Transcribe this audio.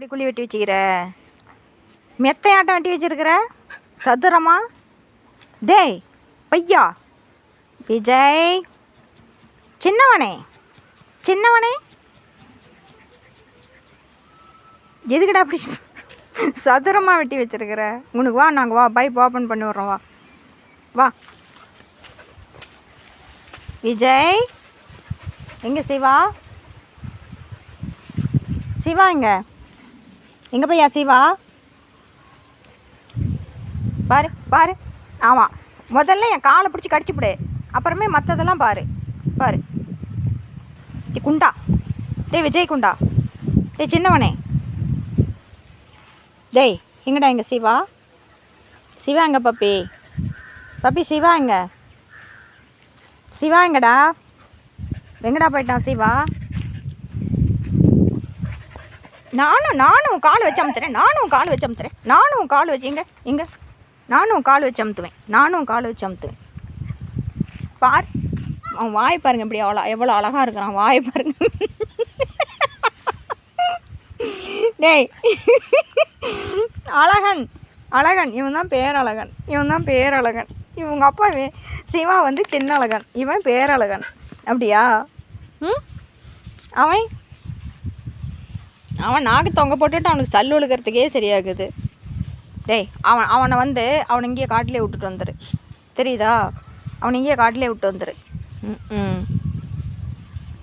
இப்படி குழி வெட்டி வச்சுக்கிற? மெத்தையாட்டம் வெட்டி வச்சிருக்கிற? சதுரமா? டேய் பையா. விஜய் சின்னவனே சின்னவனே. எதுக்குடா அப்படி சதுரமாக வெட்டி வச்சிருக்கிற? உனக்கு வா நாங்கள் வா பைப் ஓப்பன் பண்ணி விட்றோம் வா. வா. விஜய் எங்கே சிவா? சிவா இங்கே எங்கே பையா சிவா? பாரு பாரு. ஆமாம் முதல்ல என் காலை பிடிச்சி கடிச்சுப்பிடு அப்புறமே மற்றதெல்லாம் பாரு. பாரு. குண்டா. டேய் விஜய் குண்டா. டேய் சின்னவனே. டேய் எங்கடா எங்க சிவா? சிவா எங்க பப்பி? பப்பி சிவா எங்க? சிவா எங்கடா? எங்கடா போயிட்டான் சிவா? நானும் நானும் கால் வச்சு அமுத்துறேன். நானும் கால் வச்சு அமுத்துறேன். நானும் கால் வச்சு எங்க எங்க? நானும் கால் வச்சு அமுத்துவேன். நானும் கால் வச்சு அமுத்துவேன். பார் அவன் வாய் பாருங்க இப்படி அவ்வளோ எவ்வளோ அழகாக இருக்கிறான். வாய் பாருங்க. டேய். அழகன் அழகன். இவன் தான் பேரழகன். இவன் தான் பேரழகன். இவங்க அப்பா சிவா வந்து சின்ன அழகன் இவன் பேரழகன். அப்படியா? ம்? அவன் அவன் நாக்கு தொங்க போட்டுட்டு அவனுக்கு சல்லு ஒழுக்கிறதுக்கே சரியாகுது. டேய் அவன் அவனை வந்து அவனை இங்கேயே காட்டிலே விட்டுட்டு வந்துரு. தெரியுதா? அவனை இங்கேயே காட்டிலே விட்டு வந்துரு. ம் ம்